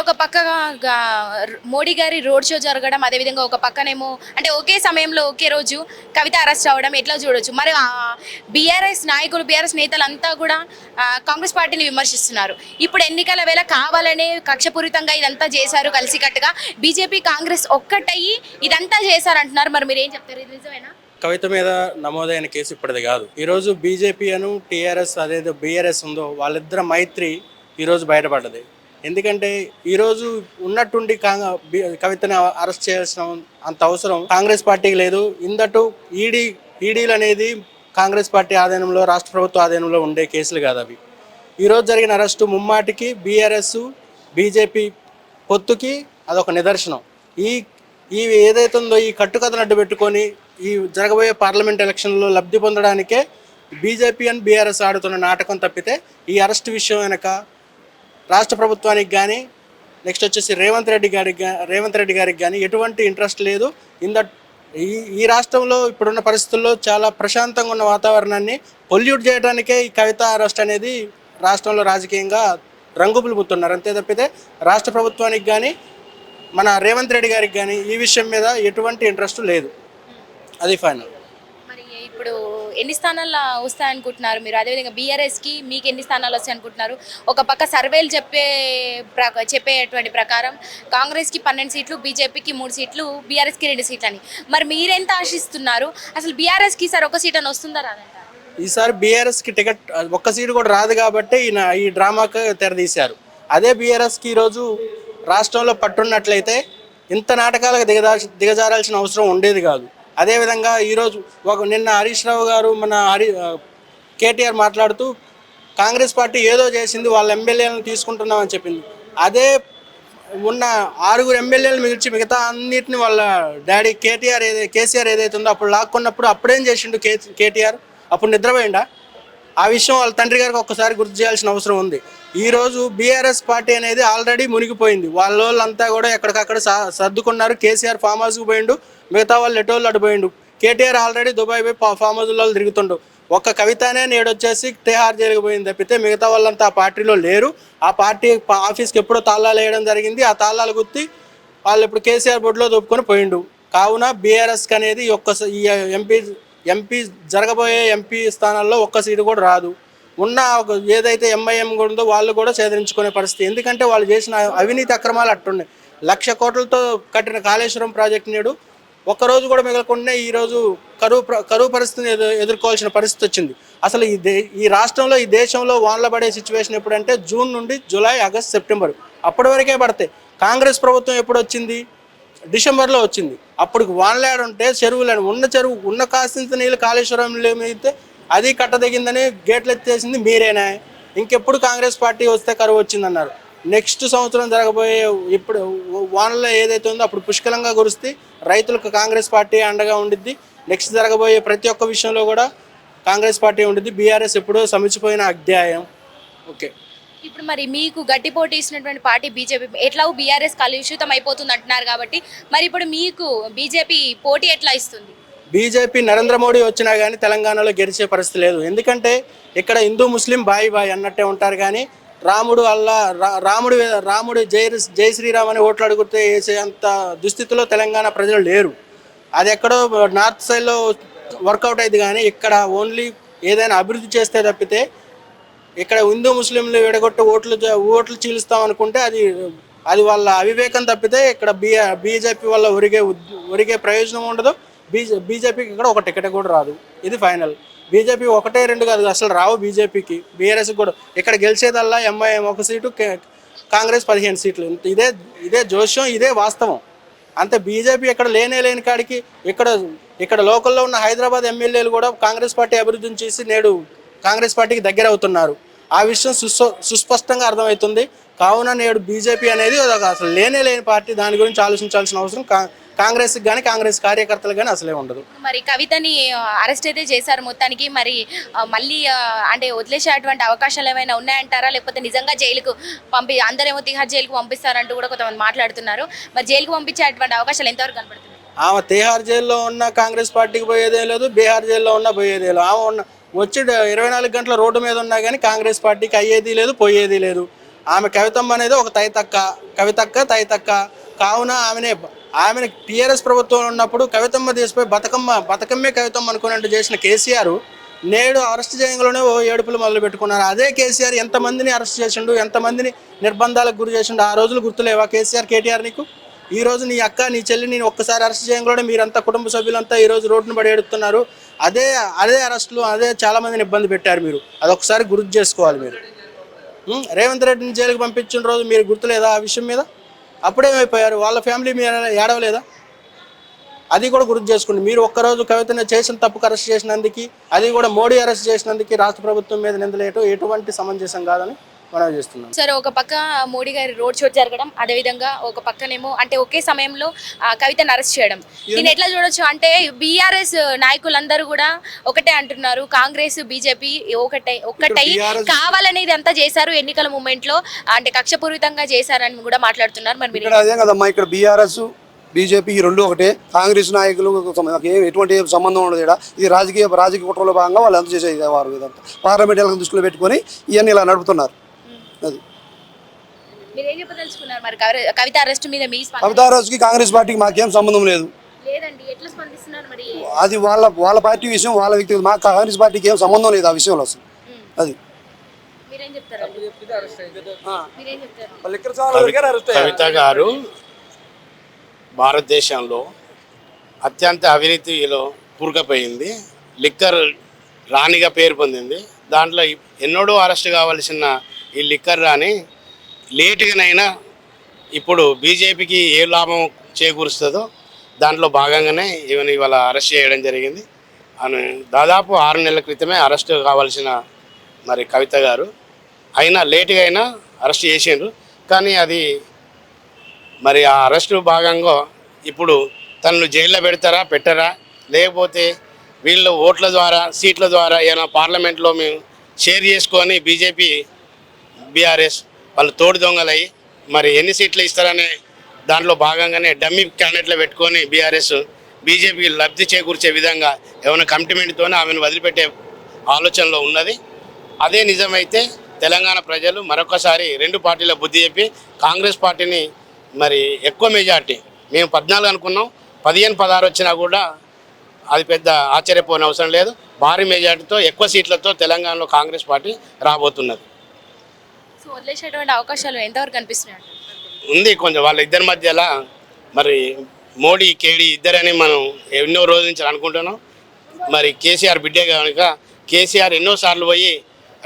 ఒక పక్క మోడీ గారి రోడ్ షో జరగడం అదేవిధంగా ఒక పక్కనేమో అంటే ఒకే సమయంలో ఒకే రోజు కవిత అరెస్ట్ అవ్వడం ఎట్లా చూడొచ్చు? మరి బీఆర్ఎస్ నాయకులు బీఆర్ఎస్ నేతలంతా కూడా కాంగ్రెస్ పార్టీని విమర్శిస్తున్నారు. ఇప్పుడు ఎన్నికల వేళ కావాలనే కక్షపూరితంగా ఇదంతా చేశారు కలిసికట్టుగా. బీజేపీ కాంగ్రెస్ ఒక్కటయ్యి ఇదంతా చేశారంటున్నారు. మరి మీరు ఏం చెప్తారు? ఇది నిజమేనా? కవిత మీద నమోదైన కేసు ఇప్పటిది కాదు. ఈరోజు బీజేపీ అను టీఆర్ఎస్ అదేదో బీఆర్ఎస్ ఉందో వాళ్ళిద్దరు మైత్రి ఈరోజు బయటపడ్డది. ఎందుకంటే ఈరోజు ఉన్నట్టుండి కవితని అరెస్ట్ చేయాల్సిన అంత అవసరం కాంగ్రెస్ పార్టీకి లేదు. ఇందటు ఈడీ ఈడీలు అనేది కాంగ్రెస్ పార్టీ ఆధీనంలో రాష్ట్ర ప్రభుత్వ ఆధీనంలో ఉండే కేసులు కాదు అవి. ఈరోజు జరిగిన అరెస్టు ముమ్మాటికి బీఆర్ఎస్ బీజేపీ పొత్తుకి అదొక నిదర్శనం. ఈ ఈ ఏదైతే ఉందో ఈ కట్టుకథను అడ్డు పెట్టుకొని ఈ జరగబోయే పార్లమెంట్ ఎలక్షన్లో లబ్ధి పొందడానికే బీజేపీ అండ్ బీఆర్ఎస్ ఆడుతున్న నాటకం తప్పితే ఈ అరెస్ట్ విషయం వెనక రాష్ట్ర ప్రభుత్వానికి కానీ నెక్స్ట్ వచ్చేసి రేవంత్ రెడ్డి గారికి రేవంత్ రెడ్డి గారికి కానీ ఎటువంటి ఇంట్రెస్ట్ లేదు. ఇన్ దట్ ఈ ఈ రాష్ట్రంలో ఇప్పుడున్న పరిస్థితుల్లో చాలా ప్రశాంతంగా ఉన్న వాతావరణాన్ని పొల్యూట్ చేయడానికే ఈ కవిత అరెస్ట్ అనేది రాష్ట్రంలో రాజకీయంగా రంగు పులుపుతున్నారు అంతే తప్పితే రాష్ట్ర ప్రభుత్వానికి కానీ మన రేవంత్ రెడ్డి గారికి కానీ ఈ విషయం మీద ఎటువంటి ఇంట్రెస్ట్ లేదు. అది ఫైనల్ మరి ఇప్పుడు ఎన్ని స్థానాలు వస్తాయనుకుంటున్నారు మీరు? అదేవిధంగా బీఆర్ఎస్కి మీకు ఎన్ని స్థానాలు వస్తాయి అనుకుంటున్నారు ఒక పక్క సర్వేలు చెప్పే ప్ర- చెప్పేటువంటి ప్రకారం కాంగ్రెస్కి పన్నెండు సీట్లు బీజేపీకి మూడు సీట్లు బీఆర్ఎస్కి రెండు సీట్లు అని మరి మీరెంత ఆశిస్తున్నారు? అసలు బీఆర్ఎస్కి సార్ ఒక సీట్ అని వస్తుందా రాదంటారు ఈసారి బీఆర్ఎస్కి టికెట్ ఒక్క సీటు కూడా రాదు కాబట్టి ఈయన ఈ డ్రామాకు తెరదీశారు. అదే బీఆర్ఎస్కి ఈరోజు రాష్ట్రంలో పట్టున్నట్లయితే ఇంత నాటకాలకు దిగదా దిగజారాల్సిన అవసరం ఉండేది కాదు. అదేవిధంగా ఈరోజు ఒక నిన్న హరీష్ రావు గారు మన హరి కేటీఆర్ మాట్లాడుతూ కాంగ్రెస్ పార్టీ ఏదో చేసింది వాళ్ళ ఎమ్మెల్యేలను తీసుకుంటున్నామని చెప్పింది. అదే ఉన్న ఆరుగురు ఎమ్మెల్యేలు మిగిల్చి మిగతా అన్నిటిని వాళ్ళ డాడీ కేటీఆర్ ఏదైతే కేసీఆర్ ఏదైతే ఉందో అప్పుడు లాక్కున్నప్పుడు అప్పుడేం చేసిండు కే కేటీఆర్? అప్పుడు నిద్రపోయిండా? ఆ విషయం వాళ్ళ తండ్రి గారికి ఒక్కసారి గుర్తు చేయాల్సిన అవసరం ఉంది. ఈ రోజు బీఆర్ఎస్ పార్టీ అనేది ఆల్రెడీ మునిగిపోయింది. వాళ్ళ వాళ్ళంతా కూడా ఎక్కడికక్కడ స- సర్దుకున్నారు. కేసీఆర్ ఫామ్ హౌస్కి పోయిండు. మిగతా వాళ్ళు ఎటోళ్ళు అటు పోయిండు. కేటీఆర్ ఆల్రెడీ దుబాయ్ పోయి ఫామ్ హౌస్లో తిరుగుతుండు. ఒక్క కవితనే నేడు వచ్చేసి తిహార్ జైలుకి పోయింది తప్పితే మిగతా వాళ్ళంతా ఆ పార్టీలో లేరు. ఆ పార్టీ ఆఫీస్కి ఎప్పుడో తాళాలు వేయడం జరిగింది. ఆ తాళాలు గుర్తి వాళ్ళు ఇప్పుడు కేసీఆర్ బోర్డులో దొప్పుకొని పోయిండు. కావున బీఆర్ఎస్కి అనేది ఒక్క స- ఈ ఎంపీ ఎంపీ జరగబోయే ఎంపీ స్థానాల్లో ఒక్క సీటు కూడా రాదు. ఉన్న ఒక ఏదైతే ఎంఐఎం ఉందో వాళ్ళు కూడా సేదరించుకునే పరిస్థితి. ఎందుకంటే వాళ్ళు చేసిన అవినీతి అక్రమాలు అట్టున్నాయి లక్ష కోట్లతో కట్టిన కాళేశ్వరం ప్రాజెక్ట్ నేడు ఒక్కరోజు కూడా మిగలకుండా ఈరోజు కరువు కరువు పరిస్థితిని ఎదు ఎదుర్కోవాల్సిన పరిస్థితి వచ్చింది. అసలు ఈ దే ఈ రాష్ట్రంలో ఈ దేశంలో వానలు పడే సిచ్యువేషన్ ఎప్పుడంటే జూన్ నుండి జూలై ఆగస్ట్ సెప్టెంబర్. అప్పటి వరకే పడతాయి. కాంగ్రెస్ ప్రభుత్వం ఎప్పుడు వచ్చింది? డిసెంబర్లో వచ్చింది. అప్పటికి వానలాడు ఉంటే చెరువులు ఉన్న చెరువు ఉన్న కాసింత నీళ్ళు కాళేశ్వరంలో ఏమైతే అది కట్టదగిందని గేట్లు ఎత్తేసింది మీరేనా. ఇంకెప్పుడు కాంగ్రెస్ పార్టీ వస్తే కరువు వచ్చిందన్నారు. నెక్స్ట్ సంవత్సరం జరగబోయే ఇప్పుడు వానలో ఏదైతే ఉందో అప్పుడు పుష్కలంగా కురిస్తే రైతులకు కాంగ్రెస్ పార్టీ అండగా ఉండిద్ది. నెక్స్ట్ జరగబోయే ప్రతి ఒక్క విషయంలో కూడా కాంగ్రెస్ పార్టీ ఉండిద్ది. బీఆర్ఎస్ ఎప్పుడో సమిచిపోయిన అధ్యాయం. ఓకే. ఇప్పుడు మరి మీకు గట్టి పోటీ ఇచ్చినటువంటి పార్టీ బీజేపీ. ఎట్లా బీఆర్ఎస్ కలుషితం అయిపోతుంది అంటున్నారు కాబట్టి మరి ఇప్పుడు మీకు బీజేపీ పోటీ ఎట్లా ఇస్తుంది? బీజేపీ నరేంద్ర మోడీ వచ్చినా కానీ తెలంగాణలో గెలిచే పరిస్థితి లేదు. ఎందుకంటే ఇక్కడ హిందూ ముస్లిం బాయి బాయి అన్నట్టే ఉంటారు కానీ రాముడు అల్లా రాముడు రాముడు జై జై శ్రీరామ్ అని ఓట్లు అడుగుతే వేసే అంత దుస్థితిలో తెలంగాణ ప్రజలు లేరు. అది ఎక్కడో నార్త్ సైడ్లో వర్కౌట్ అయింది కానీ ఇక్కడ ఓన్లీ ఏదైనా అభివృద్ధి చేస్తే తప్పితే ఇక్కడ హిందూ ముస్లింలు విడగొట్టి ఓట్లు ఓట్లు చీలుస్తాం అనుకుంటే అది అది వాళ్ళ అవివేకం తప్పితే ఇక్కడ బీ బీజేపీ వల్ల ఒరిగే ఒరిగే ప్రయోజనం ఉండదు. బీజే బీజేపీకి ఇక్కడ ఒక టికెట్ కూడా రాదు. ఇది ఫైనల్. బీజేపీ ఒకటే రెండు కాదు అసలు రావు బీజేపీకి. బీఆర్ఎస్ కూడా. ఇక్కడ గెలిచేదల్లా ఎంఐఎం ఒక సీటు కాంగ్రెస్ పదిహేను సీట్లు. ఇదే ఇదే జోష్యం ఇదే వాస్తవం. అంతే బీజేపీ ఇక్కడ లేనే లేని కాడికి ఇక్కడ ఇక్కడ లోకల్లో ఉన్న హైదరాబాద్ ఎమ్మెల్యేలు కూడా కాంగ్రెస్ పార్టీ అభివృద్ధిని చేసి నేడు కాంగ్రెస్ పార్టీకి దగ్గర అవుతున్నారు ఆ విషయం సుస్ప సుస్పష్టంగా అర్థమవుతుంది. కావున నేడు బీజేపీ అనేది ఒక అసలు లేనే లేని పార్టీ. దాని గురించి ఆలోచించాల్సిన అవసరం కా కాంగ్రెస్కి కానీ కాంగ్రెస్ కార్యకర్తలకు కానీ అసలే ఉండదు. మరి కవితని అరెస్ట్ అయితే చేశారు మొత్తానికి. మరి మళ్ళీ అంటే వదిలేసేటువంటి అవకాశాలు ఏమైనా ఉన్నాయంటారా? లేకపోతే నిజంగా జైలుకు పంపి అందరేమో తిహార్ జైలుకు పంపిస్తారంటూ కూడా కొంతమంది మాట్లాడుతున్నారు. మరి జైలుకు పంపించేటువంటి అవకాశాలు ఎంతవరకు కనపడుతున్నాయి ఆమె తిహార్ జైల్లో ఉన్న కాంగ్రెస్ పార్టీకి పోయేదే లేదు. బీహార్ జైల్లో ఉన్న పోయేదే లేదు. ఆమె ఉన్న వచ్చి ఇరవై నాలుగు గంటల రోడ్డు మీద ఉన్నా కానీ కాంగ్రెస్ పార్టీకి అయ్యేది లేదు పోయేది లేదు. ఆమె కవితమ్మ అనేది ఒక తైతక్క కవితక్క తైతక్క. కావున ఆమెనే ఆమెను టీఆర్ఎస్ ప్రభుత్వం ఉన్నప్పుడు కవితమ్మ తీసిపోయి బతకమ్మ బతకమ్మే కవితమ్మ అనుకున్నట్టు చేసిన కేసీఆర్ నేడు అరెస్ట్ చేయడంలోనే ఓ ఏడుపులు మొదలు పెట్టుకున్నారు. అదే కేసీఆర్ ఎంతమందిని అరెస్ట్ చేసిండు ఎంతమందిని నిర్బంధాలకు గురి చేసిండు ఆ రోజులు గుర్తులేవా కేసీఆర్ కేటీఆర్ నీకు? ఈ రోజు నీ అక్క నీ చెల్లిని ఒక్కసారి అరెస్ట్ చేయడంలోనే మీరంతా కుటుంబ సభ్యులంతా ఈ రోజు రోడ్డును పడి ఏడుతున్నారు అదే అదే అరెస్టులు అదే చాలా మందిని ఇబ్బంది పెట్టారు మీరు. అదొకసారి గుర్తు చేసుకోవాలి మీరు. రేవంత్ రెడ్డిని జైలుకి పంపించిన రోజు మీరు గుర్తులేదా ఆ విషయం మీద? అప్పుడేమైపోయారు? వాళ్ళ ఫ్యామిలీ మీద ఏడవలేదా? అది కూడా గుర్తు చేసుకోండి. మీరు ఒక్కరోజు కవితను చేసిన తప్పుకు అరెస్ట్ చేసినందుకు అది కూడా మోడీ అరెస్ట్ చేసినందుకు రాష్ట్ర ప్రభుత్వం మీద నిందలేయటం ఎటువంటి సమంజసం కాదని మనం చేస్తున్నాం సరే ఒక పక్క మోడీ గారి రోడ్ షో జరగడం అదేవిధంగా ఒక పక్కనేమో అంటే ఒకే సమయంలో కవితను అరెస్ట్ చేయడం. దీన్ని ఎట్లా చూడొచ్చు అంటే బీఆర్ఎస్ నాయకులందరూ కూడా ఒకటే అంటున్నారు కాంగ్రెస్ బీజేపీ ఒకటే ఒక్కటై BRS కావాలని ఇదంతా చేశారు ఎన్నికల మూమెంట్లో అంటే కక్షపూరితంగా చేశారని కూడా మాట్లాడుతున్నారు. మరి అదే కదమ్మా ఇక్కడ బీఆర్ఎస్ బీజేపీ ఈ రెండు ఒకటే కాంగ్రెస్ నాయకులు ఎటువంటి సంబంధం ఉండదు ఇక్కడ. ఇది రాజకీయ రాజకీయ కుట్రలో భాగంగా వాళ్ళు అంత చేసేవారు ఇదంతా. పార్లమెంట్ దృష్టిలో పెట్టుకొని ఇవన్నీ ఇలా నడుపుతున్నారు. అది. మీరు ఏం చెప్పదలుచుకున్నారు? మరి కవి- కవిత అరెస్ట్ మీద మీ స్పందన? కవితారాజుకి కాంగ్రెస్ పార్టీకి మాకేం సంబంధం లేదు. లేదండి ఎట్లా స్పందిస్తున్నారు మరి? అది వాళ్ళ వాళ్ళ పార్టీ విషయం వాళ్ళ వ్యక్తి మా కాంగ్రెస్ పార్టీకి ఏం సంబంధం లేదు ఆ విషయంలో అసలు. అది. మీరేం చెప్తారు మీరేం చెప్తారు? కవిత గారు భారతదేశంలో అత్యంత అవినీతిలో కూరుకుపోయింది. లిక్కర్ రాణిగా పేరు పొందింది. దాంట్లో ఎన్నడూ అరెస్ట్ కావాల్సిన ఈ లిక్కర్ రాని లేటుగానైనా ఇప్పుడు బీజేపీకి ఏ లాభం చేకూరుస్తుందో దాంట్లో భాగంగానే ఈవెన్ ఇవాళ అరెస్ట్ చేయడం జరిగింది. అని దాదాపు ఆరు నెలల క్రితమే అరెస్ట్ కావాల్సిన మరి కవిత గారు. అయినా లేటుగా అయినా అరెస్ట్ చేసిండ్రు. కానీ అది మరి ఆ అరెస్టు భాగంగా ఇప్పుడు తనను జైల్లో పెడతారా పెట్టరా? లేకపోతే వీళ్ళు ఓట్ల ద్వారా సీట్ల ద్వారా ఏమైనా పార్లమెంట్లో మేము షేర్ చేసుకొని బీజేపీ బీఆర్ఎస్ వాళ్ళు తోడు దొంగలయ్యి మరి ఎన్ని సీట్లు ఇస్తారనే దాంట్లో భాగంగానే డమ్మీ క్యాండిడేట్లు పెట్టుకొని బీఆర్ఎస్ బీజేపీకి లబ్ధి చేకూర్చే విధంగా ఏమైనా కమిటిమెంట్తోనే ఆమెను వదిలిపెట్టే ఆలోచనలో ఉన్నది. అదే నిజమైతే తెలంగాణ ప్రజలు మరొకసారి రెండు పార్టీల బుద్ధి చెప్పి కాంగ్రెస్ పార్టీని మరి ఎక్కువ మెజార్టీ మేము పద్నాలుగు అనుకున్నాం పదిహేను పదహారు వచ్చినా కూడా అది పెద్ద ఆశ్చర్యపోని అవసరం లేదు. భారీ మెజార్టీతో ఎక్కువ సీట్లతో తెలంగాణలో కాంగ్రెస్ పార్టీ రాబోతున్నది. సో వదిలేసేటువంటి అవకాశాలు ఎంతవరకు కనిపిస్తున్నాయి ఉంది కొంచెం వాళ్ళ ఇద్దరి మధ్యలో. మరి మోడీ కేడీ ఇద్దరని మనం ఎన్నో రోజుల నుంచి అనుకుంటున్నాం. మరి కేసీఆర్ బిడ్డే కనుక కేసీఆర్ ఎన్నోసార్లు పోయి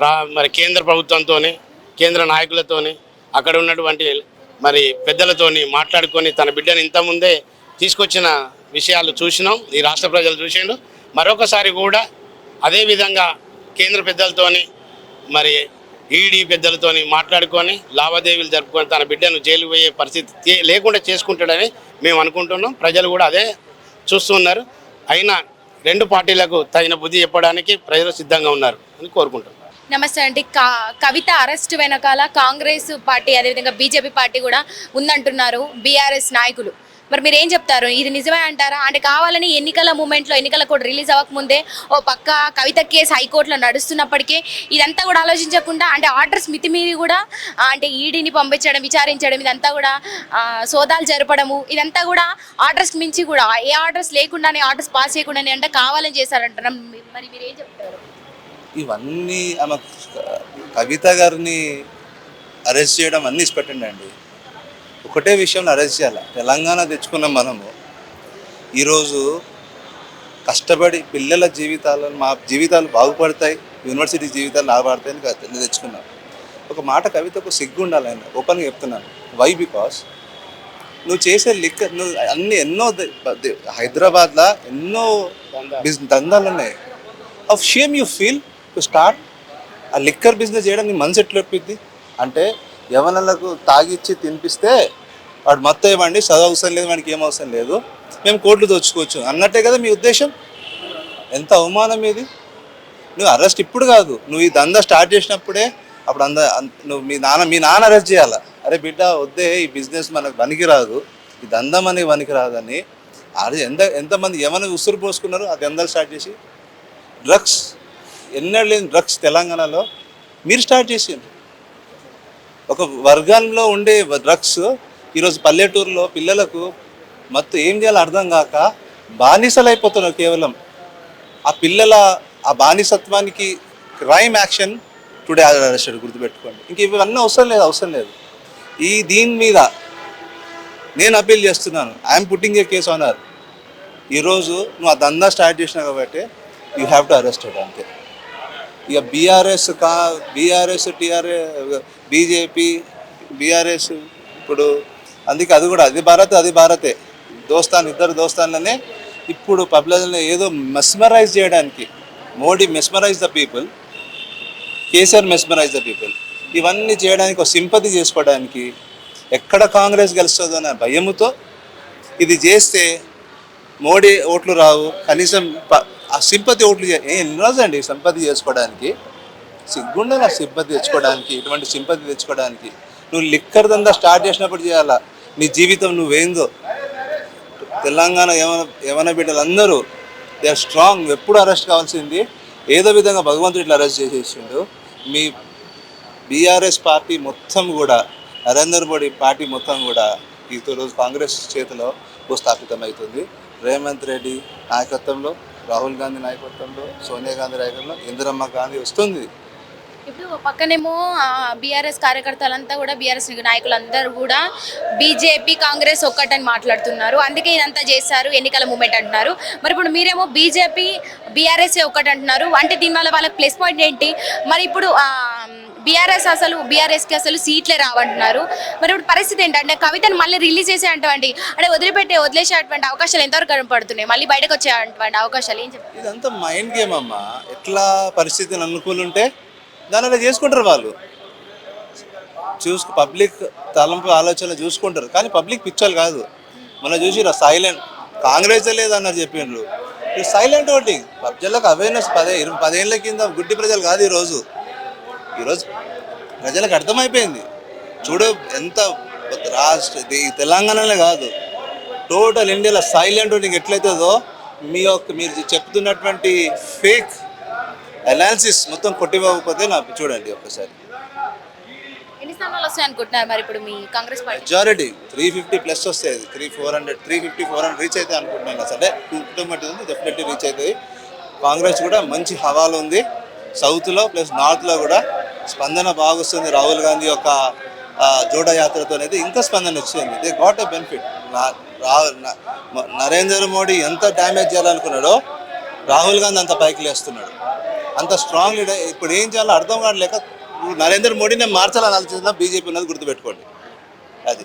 రా మరి కేంద్ర ప్రభుత్వంతోనే కేంద్ర నాయకులతోనే అక్కడ ఉన్నటువంటి మరి పెద్దలతోని మాట్లాడుకొని తన బిడ్డను ఇంతకుముందే తీసుకొచ్చిన విషయాలు చూసినాం. ఈ రాష్ట్ర ప్రజలు చూసిండు. మరొకసారి కూడా అదే విధంగా కేంద్ర పెద్దలతోని మరి ఈడీ పెద్దలతోని మాట్లాడుకొని లావాదేవీలు జరుపుకొని తన బిడ్డను జైలు పోయే పరిస్థితి లేకుండా చేసుకుంటాడని మేము అనుకుంటున్నాం. ప్రజలు కూడా అదే చూస్తున్నారు అయినా రెండు పార్టీలకు తగిన బుద్ధి చెప్పడానికి ప్రజలు సిద్ధంగా ఉన్నారు అని కోరుకుంటున్నాం. నమస్తే అండి. కా కవిత అరెస్ట్ వెనకాల కాంగ్రెస్ పార్టీ అదేవిధంగా బీజేపీ పార్టీ కూడా ఉందంటున్నారు బీఆర్ఎస్ నాయకులు. మరి మీరు ఏం చెప్తారు? ఇది నిజమే అంటారా? అంటే కావాలని ఎన్నికల మూమెంట్లో ఎన్నికల కోడ్ రిలీజ్ అవ్వకముందే ఓ పక్క కవిత కేసు హైకోర్టులో నడుస్తున్నప్పటికీ ఇదంతా కూడా ఆలోచించకుండా అంటే ఆర్డర్స్ మితిమీరి కూడా అంటే ఈడీని పంపించడం విచారించడం ఇదంతా కూడా సోదాలు జరపడము ఇదంతా కూడా ఆర్డర్స్ మించి కూడా ఏ ఆర్డర్స్ లేకుండానే ఆర్డర్స్ పాస్ చేయకుండానే అంటే కావాలని చేశారంటారా? మరి మీరు ఏం చెప్తారు? ఇవన్నీ ఆమె కవిత గారిని అరెస్ట్ చేయడం అన్నీ ఇష్టపెట్టండి అండి. ఒకటే విషయంలో అరెస్ట్ చేయాలి? తెలంగాణ తెచ్చుకున్నాం మనము. ఈరోజు కష్టపడి పిల్లల జీవితాలను మా జీవితాలు బాగుపడతాయి యూనివర్సిటీ జీవితాలు బాగుపడతాయని అని తెచ్చుకున్నాం. ఒక మాట కవితకు సిగ్గు ఉండాలి ఆయన. ఓపెన్గా చెప్తున్నాను. వై బికాస్ నువ్వు చేసే లిక్క నువ్వు అన్ని ఎన్నో హైదరాబాద్లో ఎన్నో బిజ్ దందాలు ఉన్నాయి. Of shame you feel to start ఆ లిక్కర్ బిజినెస్ చేయడం నీ మనసు ఎట్లా ఒప్పిద్ది? అంటే యవనలకు తాగిచ్చి తినిపిస్తే వాడు మత్త ఇవ్వండి చదువు అవసరం లేదు వాడికి ఏం అవసరం లేదు. మేము కోట్లు దోచుకోవచ్చు. అన్నట్టే కదా మీ ఉద్దేశం? ఎంత అవమానం ఇది? నువ్వు అరెస్ట్ ఇప్పుడు కాదు. నువ్వు ఈ దందా స్టార్ట్ చేసినప్పుడే అప్పుడు అంద నువ్వు మీ నాన్న మీ నాన్న అరెస్ట్ చేయాలా? అరే బిడ్డ వద్దే ఈ బిజినెస్ మనకు పనికిరాదు. ఈ దందం అనేది పనికిరాదని. అది ఎంత ఎంతమంది ఏమైనా ఉసురు పోసుకున్నారు ఆ దందాలు స్టార్ట్ చేసి. డ్రగ్స్ ఎన్నడూ లేని డ్రగ్స్ తెలంగాణలో మీరు స్టార్ట్ చేసిండ్రు. ఒక వర్గంలో ఉండే డ్రగ్స్ ఈరోజు పల్లెటూరులో పిల్లలకు మత్తు ఏం చేయాలో అర్థం కాక బానిసలైపోతున్నారు కేవలం. ఆ పిల్లల ఆ బానిసత్వానికి క్రైమ్ యాక్షన్ టుడే అరెస్టెడ్ గుర్తుపెట్టుకోండి. ఇంక ఇవన్నీ అవసరం లేదు అవసరం లేదు. ఈ దీని మీద నేను అప్పీల్ చేస్తున్నాను. ఐఎమ్ పుట్టింగ్ ఏ కేసు అన్నారు ఈరోజు నువ్వు ఆ దందా స్టార్ట్ చేసినావు కాబట్టి యూ హ్యావ్ టు అరెస్టెడ్ అంతే. ఇక బీఆర్ఎస్ కా బీఆర్ఎస్ టీఆర్ఏ బీజేపీ బీఆర్ఎస్ ఇప్పుడు అందుకే అది కూడా అది భారత్ అది భారతే. దోస్తాన్ ఇద్దరు దోస్తాన్లనే ఇప్పుడు పబ్లిక్ని ఏదో మెస్మరైజ్ చేయడానికి Modi mesmerize the people KCR mesmerize the people. ఇవన్నీ చేయడానికి ఒక సింపతి చేసుకోవడానికి ఎక్కడ కాంగ్రెస్ గెలుస్తుందో అనే భయముతో ఇది చేస్తే మోడీ ఓట్లు రావు కనీసం ఆ సింపతి ఓట్లు చే- ఎన్ని రోజులండి సింపతి చేసుకోవడానికి? సిగ్గుండే నా సింపతి తెచ్చుకోవడానికి ఇటువంటి సింపతి తెచ్చుకోవడానికి? నువ్వు లిక్కర్ దందా స్టార్ట్ చేసినప్పుడు చేయాలా? నీ జీవితం నువ్వేందో. తెలంగాణ యవన యవన బిడ్డలు అందరూ దే ఆర్ స్ట్రాంగ్ ఎప్పుడు అరెస్ట్ కావాల్సింది? ఏదో విధంగా భగవంతుడు ఇట్లా అరెస్ట్ చేసేసిండు. మీ బీఆర్ఎస్ పార్టీ మొత్తం కూడా నరేంద్ర మోడీ పార్టీ మొత్తం కూడా ఈ రోజు కాంగ్రెస్ చేతిలో భూస్థాపితమవుతుంది రేవంత్ రెడ్డి నాయకత్వంలో రాహుల్ గాంధీ నాయకత్వంలో సోనియా గాంధీ నాయకత్వంలో ఇందిరమ్మ గాంధీ వస్తుంది. ఇప్పుడు పక్కనేమో బీఆర్ఎస్ కార్యకర్తలంతా కూడా బీఆర్ఎస్ నాయకులందరూ కూడా బీజేపీ కాంగ్రెస్ ఒక్కటని మాట్లాడుతున్నారు. అందుకే ఇదంతా చేశారు ఎన్నికల మూమెంట్ అంటున్నారు. మరి ఇప్పుడు మీరేమో బీజేపీ బీఆర్ఎస్ ఒక్కటి అంటున్నారు. అంటే దీనివల్ల వాళ్ళకి ప్లస్ పాయింట్ ఏంటి? మరి ఇప్పుడు బీఆర్ఎస్ అసలు బీఆర్ఎస్కి అసలు సీట్లే రావంటున్నారు. మరి ఇప్పుడు పరిస్థితి ఏంటంటే కవితను మళ్ళీ రిలీజ్ చేసే అటువంటి అంటే వదిలిపెట్టే వదిలేసేటువంటి అవకాశాలు ఎంతవరకు కనపడుతున్నాయి? మళ్ళీ బయటకు వచ్చేటువంటి అవకాశాలు ఏం చెప్తారు ఇదంతా మైండ్ గేమ్ అమ్మా ఎట్లా పరిస్థితిని అనుకూలుంటే దాని అలా చేసుకుంటారు వాళ్ళు. చూసుకు పబ్లిక్ తలంపు ఆలోచన చూసుకుంటారు. కానీ పబ్లిక్ పిచ్చోళ్ళు కాదు. మనం చూసి సైలెంట్. కాంగ్రెస్ లేదన్నారు చెప్పిండ్రు. ఇది సైలెంట్ ఓటింగ్. ప్రజలకు అవేర్నెస్ పదే ఇరవై పదేళ్ళ కింద గుడ్డి ప్రజలు కాదు ఈరోజు. ఈరోజు ప్రజలకు అర్థమైపోయింది. చూడు ఎంత రాష్ట్ర ఇది తెలంగాణలో కాదు. టోటల్ ఇండియాలో సైలెంట్ ఓటింగ్ ఎట్లయితుందో మీ యొక్క మీరు చెప్తున్నటువంటి ఫేక్ అనాలిసిస్ మొత్తం కొట్టివ్వకపోతే నాకు చూడండి ఒక్కసారి. ఎన్ని స్థానాలు వస్తాయి అనుకుంటున్నారు మరి ఇప్పుడు మీ Congress party? Majority three fifty plus వస్తాయి. Three four hundred three fifty four hundred reach అయితే అనుకుంటున్నాను అసలు టూ కిలోమీటర్స్ ఉంది డెఫినెట్లీ రీచ్ అవుతుంది. కాంగ్రెస్ కూడా మంచి హవాలు ఉంది. సౌత్లో ప్లస్ నార్త్లో కూడా స్పందన బాగొస్తుంది. రాహుల్ గాంధీ యొక్క జోడ యాత్రతో అయితే ఇంకా స్పందన వచ్చింది. They got a benefit Narendra Modi ఎంత డ్యామేజ్ చేయాలనుకున్నాడో రాహుల్ గాంధీ అంత పైకి లేస్తున్నాడు. అంత స్ట్రాంగ్ లీడర్ ఇప్పుడు ఏం చేయాలో అర్థం కావట్లేక నరేంద్ర మోడీనే మార్చాలని ఆలోచిస్తున్నా బీజేపీ ఉన్నది గుర్తుపెట్టుకోండి. అది.